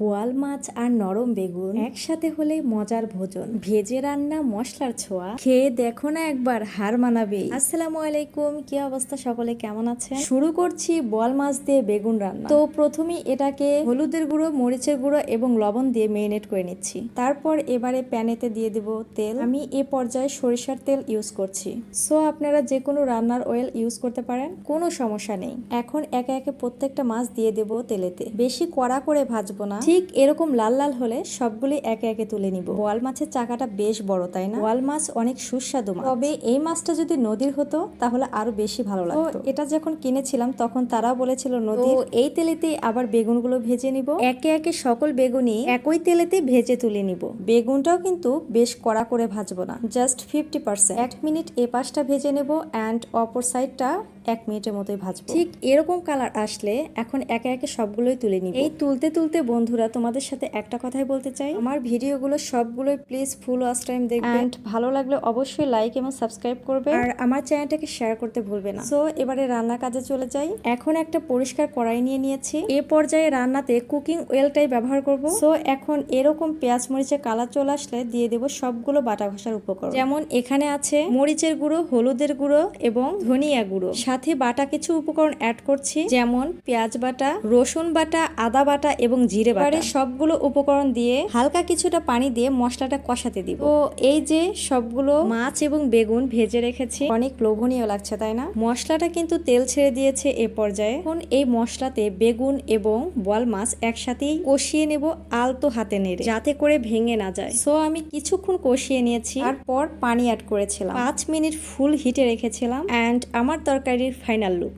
বোয়াল মাছ আর নরম বেগুন একসাথে হলে মজার ভোজন। ভেজে রান্না মশলার ছোঁয়া। খেয়ে দেখো না একবার, হার মানাবে। আসসালামু আলাইকুম, কি অবস্থা? সকলে কেমন আছেন? শুরু করছি বোয়াল মাছ দিয়ে বেগুন রান্না। তো প্রথমে এটাকে হলুদের গুঁড়ো, মরিচের গুঁড়ো এবং লবণ দিয়ে মেরিনেট করে নিচ্ছি। তারপর এবারে প্যানেতে দিয়ে দেব তেল। আমি এ পর্যায়ে সরিষার তেল ইউজ করছি। সো আপনারা যে কোনো রান্নার অয়েল ইউজ করতে পারেন, কোনো সমস্যা নেই। এখন একে একে প্রত্যেকটা মাছ দিয়ে দেব তেলেতে। বেশি কড়া করে ভাজবো না। ঠিক এরকম লাল লাল হলে সবগুলি একে একে তুলে নিব। বোয়াল মাছের চাকাটা বেশ বড় তাই না? বোয়াল মাছ অনেক সুস্বাদু মাছ। তবে এই মাছটা যদি নদীর হতো তাহলে আরও বেশি ভালো লাগতো। এটা যখন কিনেছিলাম তখন তারাও বলেছিল নদী এই তেলেতেই আবার বেগুনগুলো ভেজে নিব। একে একে সকল বেগুনই একই তেলেতে ভেজে তুলে নিব। বেগুনটাও কিন্তু বেশ কড়া করে ভাজবো না জাস্ট ফিফটি পার্সেন্ট এক মিনিট এ পাশটা ভেজে নেব অ্যান্ড অপর সাইডটা এক মিনিটের মতোই ভাজবো। ঠিক এরকম কালার আসলে এখন একে একে সবগুলোই তুলে নিব। এই তুলতে তুলতে বন্ধুরা তোমাদের সাথে একটা কথাই বলতে চাই। আমার ভিডিওগুলো সবগুলোই প্লিজ ফুল ওয়াচ টাইম দেখবে ভালো লাগলে অবশ্যই লাইক এবং সাবস্ক্রাইব করবে। আর আমার চ্যানেলটাকে শেয়ার করতে ভুলবে না। সো এবারে রান্নার কাজে চলে যাই। এখন একটা পরিষ্কার কড়াই নিয়ে নিয়েছি। এ পর্যায়ে রান্নাতে কুকিং ওয়েলটাই ব্যবহার করব। সো এখন এরকম পেঁয়াজ মরিচের কালার চলে আসলে দিয়ে দেব সবগুলো বাটা ঘষার উপকরণ। যেমন এখানে আছে মরিচের গুঁড়ো হলুদের গুঁড়ো এবং ধনিয়া গুঁড়ো। সাথে বাটা কিছু উপকরণ অ্যাড করছি, যেমন পেঁয়াজ বাটা, রসুন বাটা, আদা বাটা এবং জিরে বাটা। সবগুলো উপকরণ দিয়ে হালকা কিছুটা পানি দিয়ে মশলাটা কষাতে দিব। তো এই যে সবগুলো মাছ এবং বেগুন ভেজে রেখেছি, অনেক লোভনীয় লাগছে, তাই না? মশলাটা কিন্তু তেল ছেড়ে দিয়েছে এ পর্যায়ে। এখন এই মশলাতে বেগুন এবং বল মাছ একসাথেই কষিয়ে নেব আলতো হাতে নেড়ে, যাতে করে ভেঙে না যায়। সো আমি কিছুক্ষণ কষিয়ে নিয়েছি, তারপর পানি অ্যাড করেছিলাম। পাঁচ মিনিট ফুল হিটে রেখেছিলাম। অ্যান্ড আমার তরকারির ফাইনাল লুক।